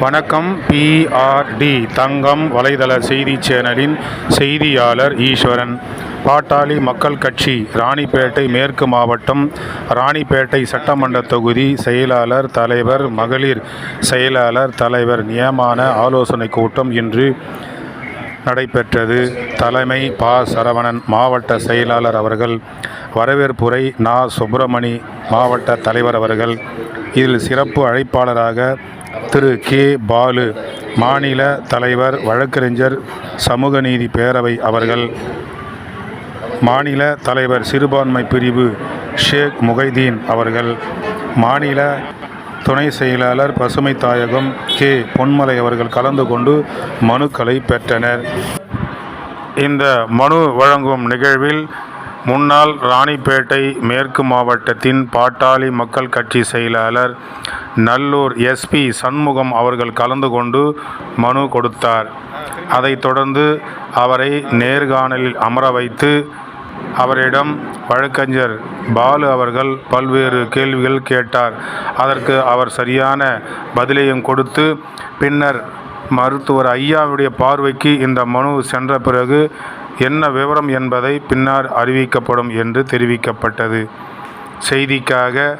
வணக்கம் பிஆர்டி தங்கம் வலைதள செய்தி சேனலின் செய்தியாளர் ஈஸ்வரன். பாட்டாளி மக்கள் கட்சி ராணிப்பேட்டை மேற்கு மாவட்டம் ராணிப்பேட்டை சட்டமன்ற தொகுதி செயலாளர் தலைவர் மகளிர் செயலாளர் தலைவர் நியமான ஆலோசனை கூட்டம் இன்று நடைபெற்றது. தலைமை பா. சரவணன் மாவட்ட செயலாளர் அவர்கள் வரவேற்புரை நா. சுப்பிரமணி மாவட்ட தலைவர் அவர்கள். இதில் சிறப்பு அழைப்பாளராக திரு. கே. பாலு மாநில தலைவர் வழக்கறிஞர் சமூக நீதி பேரவை அவர்கள். மாநில தலைவர் சிறுபான்மை பிரிவு ஷேக் முகைதீன் அவர்கள். மாநில துணை செயலாளர் பசுமை தாயகம் கே. பொன்மலை அவர்கள் கலந்து கொண்டு மனுக்களை பெற்றனர். இந்த மனு வழங்கும் நிகழ்வில் முன்னாள் ராணிப்பேட்டை மேற்கு மாவட்டத்தின் பாட்டாளி மக்கள் கட்சி செயலாளர் நல்லூர் எஸ்பி சண்முகம் அவர்கள் கலந்து கொண்டு மனு கொடுத்தார். அதைத் தொடர்ந்து அவரை நேர்காணலில் அமர வைத்து அவரிடம் வழக்கறிஞர் பாலு அவர்கள் பல்வேறு கேள்விகள் கேட்டார். அதற்கு அவர் சரியான பதிலையும் கொடுத்து பின்னர் மருத்துவர் ஐயாவுடைய பார்வைக்கு இந்த மனு சென்ற பிறகு என்ன விவரம் என்பதை பின்னர் அறிவிக்கப்படும் என்று தெரிவிக்கப்பட்டது. செய்திக்காக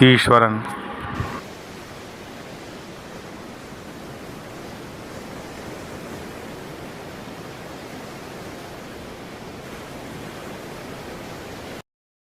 ஈஸ்வரன்.